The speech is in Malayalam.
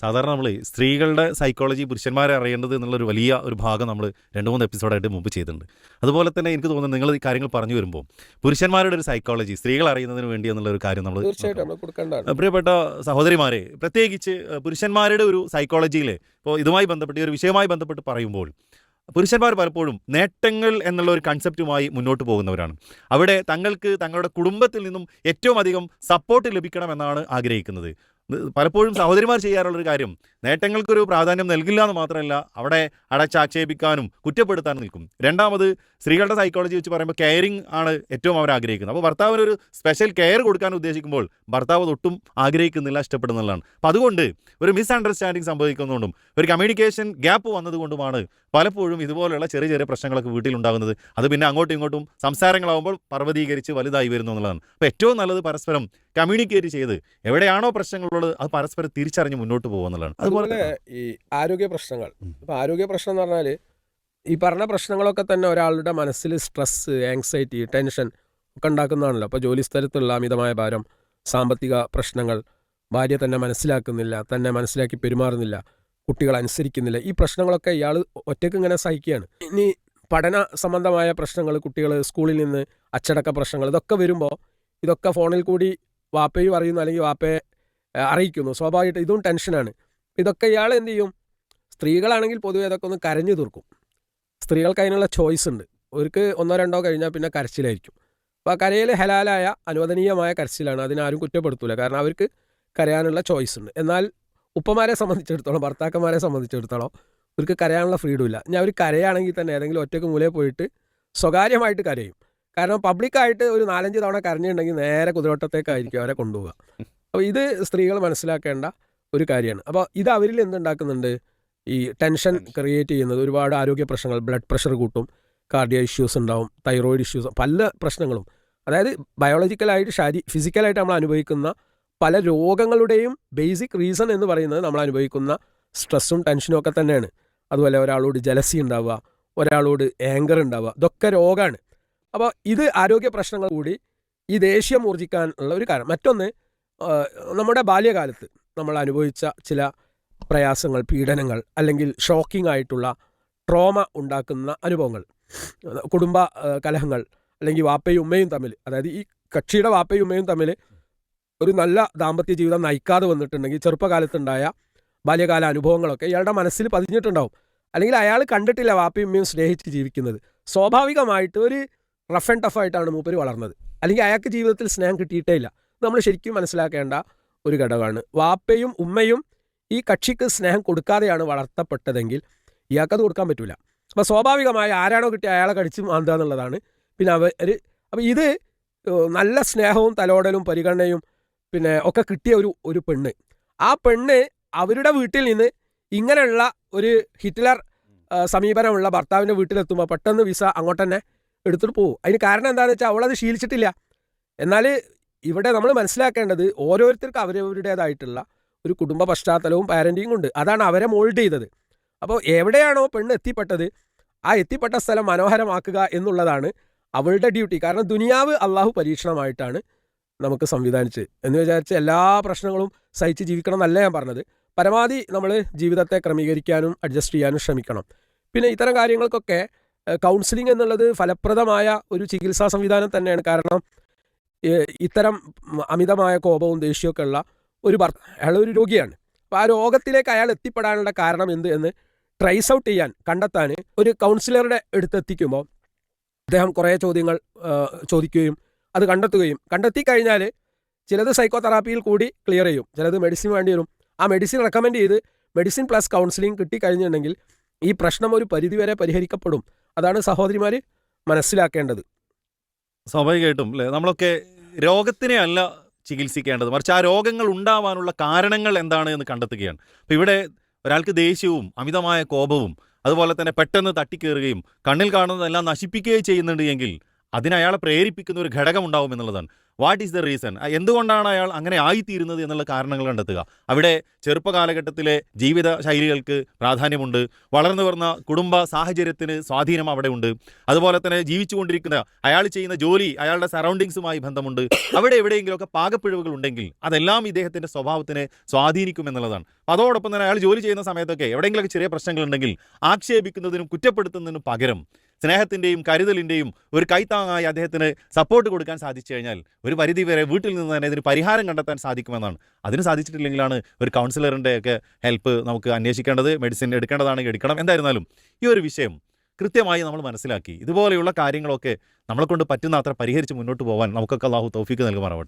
സാധാരണ നമ്മൾ സ്ത്രീകളുടെ സൈക്കോളജി പുരുഷന്മാരെ അറിയേണ്ടത് എന്നുള്ളൊരു വലിയ ഒരു ഭാഗം നമ്മൾ രണ്ട് മൂന്ന് എപ്പിസോഡായിട്ട് മുമ്പ് ചെയ്തിട്ടുണ്ട്. അതുപോലെ തന്നെ എനിക്ക് തോന്നുന്നു നിങ്ങൾ ഈ കാര്യങ്ങൾ പറഞ്ഞു വരുമ്പോൾ പുരുഷന്മാരുടെ ഒരു സൈക്കോളജി സ്ത്രീകൾ അറിയുന്നതിന് വേണ്ടി എന്നുള്ള ഒരു കാര്യം നമ്മൾ പ്രിയപ്പെട്ട സഹോദരിമാരെ പ്രത്യേകിച്ച് പുരുഷന്മാരുടെ ഒരു സൈക്കോളജിയിൽ ഇപ്പോൾ ഇതുമായി ബന്ധപ്പെട്ട് ഈ ഒരു വിഷയവുമായി ബന്ധപ്പെട്ട് പറയുമ്പോൾ പുരുഷന്മാർ പലപ്പോഴും നേട്ടങ്ങൾ എന്നുള്ള ഒരു കൺസെപ്റ്റുമായി മുന്നോട്ട് പോകുന്നവരാണ്. അവിടെ തങ്ങൾക്ക് തങ്ങളുടെ കുടുംബത്തിൽ നിന്നും ഏറ്റവും അധികം സപ്പോർട്ട് ലഭിക്കണമെന്നാണ് ആഗ്രഹിക്കുന്നത്. പലപ്പോഴും സഹോദരിമാർ ചെയ്യാറുള്ളൊരു കാര്യം നേട്ടങ്ങൾക്കൊരു പ്രാധാന്യം നൽകില്ല എന്ന് മാത്രമല്ല അവിടെ അടച്ചാക്ഷേപിക്കാനും കുറ്റപ്പെടുത്താനും നിൽക്കും. രണ്ടാമത് സ്ത്രീകളുടെ സൈക്കോളജി വെച്ച് പറയുമ്പോൾ കെയറിങ് ആണ് ഏറ്റവും അവർ ആഗ്രഹിക്കുന്നത്. അപ്പോൾ ഭർത്താവിന് ഒരു സ്പെഷ്യൽ കെയർ കൊടുക്കാൻ ഉദ്ദേശിക്കുമ്പോൾ ഭർത്താവ് ഒട്ടും ആഗ്രഹിക്കുന്നില്ല ഇഷ്ടപ്പെടുന്നുള്ളതാണ് അപ്പോൾ അതുകൊണ്ട് ഒരു മിസ് അണ്ടർസ്റ്റാൻഡിങ് സംഭവിക്കുന്നതുകൊണ്ടും ഒരു കമ്മ്യൂണിക്കേഷൻ ഗ്യാപ്പ് വന്നതുകൊണ്ടുമാണ് പലപ്പോഴും ഇതുപോലെയുള്ള ചെറിയ ചെറിയ പ്രശ്നങ്ങളൊക്കെ വീട്ടിലുണ്ടാകുന്നത്. അത് പിന്നെ അങ്ങോട്ടും ഇങ്ങോട്ടും സംസാരങ്ങളാകുമ്പോൾ പർവതീകരിച്ച് വലുതായി വരുന്നു എന്നുള്ളതാണ്. അപ്പോൾ ഏറ്റവും നല്ലത് പരസ്പരം കമ്മ്യൂണിക്കേറ്റ് ചെയ്ത് എവിടെയാണോ പ്രശ്നങ്ങളുള്ളത് അത് പരസ്പരം തിരിച്ചറിഞ്ഞ് മുന്നോട്ട് പോകുന്നതാണ് അതുപോലെ ഈ ആരോഗ്യ പ്രശ്നങ്ങൾ. ഇപ്പൊ ആരോഗ്യ പ്രശ്നം എന്ന് പറഞ്ഞാൽ ഈ പറഞ്ഞ പ്രശ്നങ്ങളൊക്കെ തന്നെ ഒരാളുടെ മനസ്സിൽ സ്ട്രെസ് ആങ്സൈറ്റി ടെൻഷൻ ഒക്കെ ഉണ്ടാക്കുന്നതാണല്ലോ. അപ്പോൾ ജോലി സ്ഥലത്തുള്ള അമിതമായ ഭാരം സാമ്പത്തിക പ്രശ്നങ്ങൾ ഭാര്യ തന്നെ മനസ്സിലാക്കുന്നില്ല തന്നെ മനസ്സിലാക്കി പെരുമാറുന്നില്ല കുട്ടികൾ അനുസരിക്കുന്നില്ല ഈ പ്രശ്നങ്ങളൊക്കെ ഇയാൾ ഒറ്റയ്ക്ക് ഇങ്ങനെ സഹിക്കുകയാണ്. ഇനി പഠന സംബന്ധമായ പ്രശ്നങ്ങൾ കുട്ടികൾ സ്കൂളിൽ നിന്ന് അച്ചടക്ക പ്രശ്നങ്ങൾ ഇതൊക്കെ വരുമ്പോൾ ഇതൊക്കെ ഫോണിൽ കൂടി വാപ്പയും അറിയുന്നു അല്ലെങ്കിൽ വാപ്പയെ അറിയിക്കുന്നു. സ്വാഭാവികമായിട്ട് ഇതും ടെൻഷനാണ്. ഇതൊക്കെ ഇയാൾ എന്ത് ചെയ്യും? സ്ത്രീകളാണെങ്കിൽ പൊതുവെ ഇതൊക്കെ ഒന്ന് കരഞ്ഞു തീർക്കും. സ്ത്രീകൾക്ക് അതിനുള്ള ചോയ്സ് ഉണ്ട്. ഒരുക്ക് ഒന്നോ രണ്ടോ കഴിഞ്ഞാൽ പിന്നെ കരച്ചിലായിരിക്കും. അപ്പോൾ ആ കരയിൽ ഹലാലായ അനുവദനീയമായ കരച്ചിലാണ്. അതിനാരും കുറ്റപ്പെടുത്തൂല. കാരണം അവർക്ക് കരയാനുള്ള ചോയ്സ് ഉണ്ട്. എന്നാൽ ഉപ്പമാരെ സംബന്ധിച്ചിടത്തോളം ഭർത്താക്കന്മാരെ സംബന്ധിച്ചിടത്തോളം അവർക്ക് കരയാനുള്ള ഫ്രീഡം ഇല്ല. ഞാൻ അവർ കരയാണെങ്കിൽ തന്നെ ഏതെങ്കിലും ഒറ്റയ്ക്ക് മൂലയിൽ പോയിട്ട് സ്വകാര്യമായിട്ട് കരയും. കാരണം പബ്ലിക്കായിട്ട് ഒരു നാലഞ്ച് തവണ കരഞ്ഞിട്ടുണ്ടെങ്കിൽ നേരെ കുതിരോട്ടത്തേക്കായിരിക്കും അവരെ കൊണ്ടുപോവുക. അപ്പോൾ ഇത് സ്ത്രീകൾ മനസ്സിലാക്കേണ്ട ഒരു കാര്യമാണ്. അപ്പോൾ ഇത് അവരിൽ എന്തുണ്ടാക്കുന്നുണ്ട്? ഈ ടെൻഷൻ ക്രിയേറ്റ് ചെയ്യുന്നത് ഒരുപാട് ആരോഗ്യ പ്രശ്നങ്ങൾ ബ്ലഡ് പ്രഷർ കൂട്ടും കാർഡിയ ഇഷ്യൂസ് ഉണ്ടാവും തൈറോയിഡ് ഇഷ്യൂസ് പല പ്രശ്നങ്ങളും. അതായത് ബയോളജിക്കലായിട്ട് ശാരീ ഫിസിക്കലായിട്ട് നമ്മൾ അനുഭവിക്കുന്ന പല രോഗങ്ങളുടെയും ബേസിക് റീസൺ എന്ന് പറയുന്നത് നമ്മൾ അനുഭവിക്കുന്ന സ്ട്രെസ്സും ടെൻഷനും ഒക്കെ തന്നെയാണ്. അതുപോലെ ഒരാളോട് ജലസി ഉണ്ടാവുക ഒരാളോട് ഏങ്കർ ഉണ്ടാവുക ഇതൊക്കെ രോഗമാണ് അപ്പോൾ ഇത് ആരോഗ്യ പ്രശ്നങ്ങൾ കൂടി ഈ ദേഷ്യം ഊർജിക്കാനുള്ള ഒരു കാരണം. മറ്റൊന്ന് നമ്മുടെ ബാല്യകാലത്ത് നമ്മൾ അനുഭവിച്ച ചില പ്രയാസങ്ങൾ പീഡനങ്ങൾ അല്ലെങ്കിൽ ഷോക്കിംഗ് ആയിട്ടുള്ള ട്രോമ ഉണ്ടാക്കുന്ന അനുഭവങ്ങൾ കുടുംബ കലഹങ്ങൾ അല്ലെങ്കിൽ വാപ്പയും ഉമ്മയും തമ്മിൽ അതായത് ഈ കക്ഷിയുടെ വാപ്പയും ഉമ്മയും തമ്മിൽ ഒരു നല്ല ദാമ്പത്യ ജീവിതം നയിക്കാതെ വന്നിട്ടുണ്ടെങ്കിൽ ചെറുപ്പകാലത്തുണ്ടായ ബാല്യകാല അനുഭവങ്ങളൊക്കെ ഇയാളുടെ മനസ്സിൽ പതിഞ്ഞിട്ടുണ്ടാവും. അല്ലെങ്കിൽ അയാൾ കണ്ടിട്ടില്ല വാപ്പയും ഉമ്മയും സ്നേഹിച്ച് ജീവിക്കുന്നത്. സ്വാഭാവികമായിട്ട് ഒരു റഫ് ആൻഡ് ടഫ് ആയിട്ടാണ് മൂപ്പര് വളർന്നത്. അല്ലെങ്കിൽ അയാൾക്ക് ജീവിതത്തിൽ സ്നേഹം കിട്ടിയിട്ടേ ഇല്ല. നമ്മൾ ശരിക്കും മനസ്സിലാക്കേണ്ട ഒരു ഘടകമാണ്. വാപ്പയും ഉമ്മയും ഈ കക്ഷിക്ക് സ്നേഹം കൊടുക്കാതെയാണ് വളർത്തപ്പെട്ടതെങ്കിൽ ഇയാൾക്കത് കൊടുക്കാൻ പറ്റില്ല അപ്പോൾ സ്വാഭാവികമായി ആരാണോ കിട്ടിയ അയാളെ കടിച്ച് മാന്തുക എന്നുള്ളതാണ്. പിന്നെ അവർ അപ്പോൾ ഇത് നല്ല സ്നേഹവും തലോടലും പരിഗണനയും പിന്നെ ഒക്കെ കിട്ടിയ ഒരു ഒരു പെണ്ണ്. ആ പെണ്ണ് അവരുടെ വീട്ടിൽ നിന്ന് ഇങ്ങനെയുള്ള ഒരു ഹിറ്റ്ലർ സമീപനമുള്ള ഭർത്താവിന്റെ വീട്ടിലെത്തുമ്പോൾ പെട്ടെന്ന് വിസ അങ്ങോട്ട് തന്നെ എടുത്തിട്ട് പോകും അതിന് കാരണം എന്താണെന്ന് വെച്ചാൽ അവളത് ശീലിച്ചിട്ടില്ല. എന്നാൽ ഇവിടെ നമ്മൾ മനസ്സിലാക്കേണ്ടത് ഓരോരുത്തർക്കും അവരവരുടേതായിട്ടുള്ള ഒരു കുടുംബ പശ്ചാത്തലവും പാരന്റിങ്ങും ഉണ്ട്. അതാണ് അവരെ മോൾഡ് ചെയ്തത്. അപ്പോൾ എവിടെയാണോ പെണ്ണ് എത്തിപ്പെട്ടത് ആ എത്തിപ്പെട്ട സ്ഥലം മനോഹരമാക്കുക എന്നുള്ളതാണ് അവളുടെ ഡ്യൂട്ടി കാരണം ദുനിയാവ് അള്ളാഹു പരീക്ഷണമായിട്ടാണ് നമുക്ക് സംവിധാനിച്ചത്. എന്ന് വിചാരിച്ച് എല്ലാ പ്രശ്നങ്ങളും സഹിച്ച് ജീവിക്കണം എന്നല്ല ഞാൻ പറഞ്ഞത്. പരമാവധി നമ്മൾ ജീവിതത്തെ ക്രമീകരിക്കാനും അഡ്ജസ്റ്റ് ചെയ്യാനും ശ്രമിക്കണം. പിന്നെ ഇത്തരം കാര്യങ്ങൾക്കൊക്കെ കൗൺസിലിംഗ് എന്നുള്ളത് ഫലപ്രദമായ ഒരു ചികിത്സാ സംവിധാനം തന്നെയാണ്. കാരണം ഇത്തരം അമിതമായ കോപവും ദേഷ്യമൊക്കെ ഉള്ള ഒരു ഭർ അയാൾ ഒരു രോഗിയാണ്. അപ്പോൾ ആ രോഗത്തിലേക്ക് അയാൾ എത്തിപ്പെടാനുള്ള കാരണം എന്ത് എന്ന് ട്രൈസ് ഔട്ട് ചെയ്യാൻ കണ്ടെത്താൻ ഒരു കൗൺസിലറുടെ അടുത്തെത്തിക്കുമ്പോൾ അദ്ദേഹം കുറേ ചോദ്യങ്ങൾ ചോദിക്കുകയും അത് കണ്ടെത്തുകയും കണ്ടെത്തി കഴിഞ്ഞാൽ ചിലത് സൈക്കോതെറാപ്പിയിൽ കൂടി ക്ലിയർ ചെയ്യും. ചിലത് മെഡിസിൻ വേണ്ടി വരും. ആ മെഡിസിൻ റെക്കമെൻഡ് ചെയ്ത് മെഡിസിൻ പ്ലസ് കൗൺസിലിംഗ് കിട്ടിക്കഴിഞ്ഞിട്ടുണ്ടെങ്കിൽ ഈ പ്രശ്നം ഒരു പരിധിവരെ പരിഹരിക്കപ്പെടും. അതാണ് സഹോദരിമാർ മനസ്സിലാക്കേണ്ടത്. സ്വാഭാവികമായിട്ടും അല്ലേ? നമ്മളൊക്കെ രോഗത്തിനെ അല്ല ചികിത്സിക്കേണ്ടത്. മറിച്ച് ആ രോഗങ്ങൾ ഉണ്ടാവാനുള്ള കാരണങ്ങൾ എന്താണ് എന്ന് കണ്ടെത്തുകയാണ്. അപ്പോൾ ഇവിടെ ഒരാൾക്ക് ദേഷ്യവും അമിതമായ കോപവും അതുപോലെ തന്നെ പെട്ടെന്ന് തട്ടിക്കേറുകയും കണ്ണിൽ കാണുന്നതെല്ലാം നശിപ്പിക്കുകയും ചെയ്യുന്നുണ്ട് എങ്കിൽ അതിന് അയാളെ പ്രേരിപ്പിക്കുന്ന ഒരു ഘടകം ഉണ്ടാവും എന്നുള്ളതാണ്. വാട്ട് ഈസ് ദ റീസൺ എന്തുകൊണ്ടാണ് അയാൾ അങ്ങനെ ആയിത്തീരുന്നത് എന്നുള്ള കാരണങ്ങൾ കണ്ടെത്തുക. അവിടെ ചെറുപ്പ കാലഘട്ടത്തിലെ ജീവിത ശൈലികൾക്ക് പ്രാധാന്യമുണ്ട്. വളർന്നു വരുന്ന കുടുംബ സാഹചര്യത്തിന് സ്വാധീനം അവിടെ ഉണ്ട്. അതുപോലെ തന്നെ ജീവിച്ചുകൊണ്ടിരിക്കുന്ന അയാൾ ചെയ്യുന്ന ജോലി അയാളുടെ സറൗണ്ടിങ്സുമായി ബന്ധമുണ്ട്. അവിടെ എവിടെയെങ്കിലുമൊക്കെ പാകപ്പിഴവുകൾ ഉണ്ടെങ്കിൽ അതെല്ലാം ഇദ്ദേഹത്തിന്റെ സ്വഭാവത്തിനെ സ്വാധീനിക്കും എന്നുള്ളതാണ്. അതോടൊപ്പം തന്നെ അയാൾ ജോലി ചെയ്യുന്ന സമയത്തൊക്കെ എവിടെയെങ്കിലുമൊക്കെ ചെറിയ പ്രശ്നങ്ങളുണ്ടെങ്കിൽ ആക്ഷേപിക്കുന്നതിനും കുറ്റപ്പെടുത്തുന്നതിനും പകരം സ്നേഹത്തിന്റെയും കരുതലിന്റെയും ഒരു കൈത്താങ്ങായി അദ്ദേഹത്തിന് സപ്പോർട്ട് കൊടുക്കാൻ സാധിച്ചു കഴിഞ്ഞാൽ ഒരു പരിധി വരെ വീട്ടിൽ നിന്ന് തന്നെ ഇതിന് പരിഹാരം കണ്ടെത്താൻ സാധിക്കുമെന്നാണ്. അതിന് സാധിച്ചിട്ടില്ലെങ്കിലാണ് ഒരു കൗൺസിലറിന്റെ ഒക്കെ ഹെൽപ്പ് നമുക്ക് അന്വേഷിക്കേണ്ടത് മെഡിസിൻ എടുക്കേണ്ടതാണെങ്കിൽ എടുക്കണം. എന്തായിരുന്നാലും ഈ ഒരു വിഷയം കൃത്യമായി നമ്മൾ മനസ്സിലാക്കി. ഇതുപോലെയുള്ള കാര്യങ്ങളൊക്കെ നമ്മളെക്കൊണ്ട് പറ്റുന്ന അത്ര പരിഹരിച്ച് മുന്നോട്ട് പോകാൻ നമുക്കൊക്കെ അള്ളാഹു തൗഫീക്ക് നൽകുമാറാവട്ടെ.